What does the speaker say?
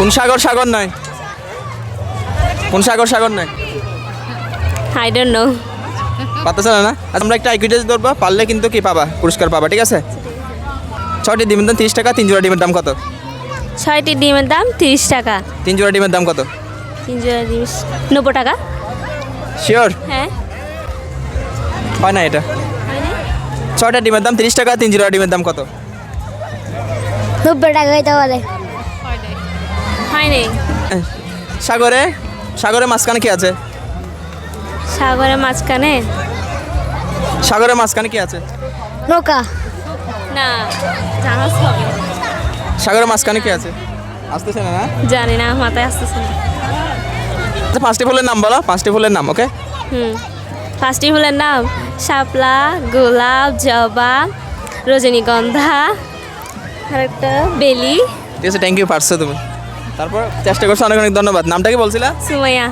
কোন সাগর সাগর নয় কোন সাগর সাগর নয় আই ডোন্ট নো পাতা চলে না? আচ্ছা আমরা একটা আইকিউটেজ ধরবো পারলে কিন্তু কি পাবা? পুরস্কার পাবা ঠিক আছে? ছয়টি ডিমের দাম তিরিশ টাকা তিন জোড়া ডিমের দাম কত? ছয়টি ডিমের দাম তিরিশ টাকা। তিন জোড়া ডিমের দাম কত? তিন জোড়া ডিম নব্বই টাকা। শিওর হ্যাঁ। হয় না এটা? ছয়টা ডিমের দাম তিরিশ টাকা তিন জোড়া ডিমের দাম কত? নব্বই টাকা হইতে পারে এহ, সাগরে? সাগরে মাঝখানে কি আছে? সাগরের মাঝখানে? সাগরের মাঝখানে কি আছে? নৌকা। না জাহাজ হবে। সাগরের মাঝখানে কি আছে? আসতেছে না জানি না মাথায় আসতেছে না। আচ্ছা পাঁচটি ফুলের নাম বলো পাঁচটি ফুলের নাম ওকে? হুম পাঁচটি ফুলের নাম শাপলা গোলাপ জবা রজনীগন্ধা আর একটা বেলি। ঠিক আছে থ্যাংক ইউ পারছ তুমি। তারপর চেষ্টা করছ অনেক অনেক ধন্যবাদ। নামটা কি বলছিলা? সুমাইয়া।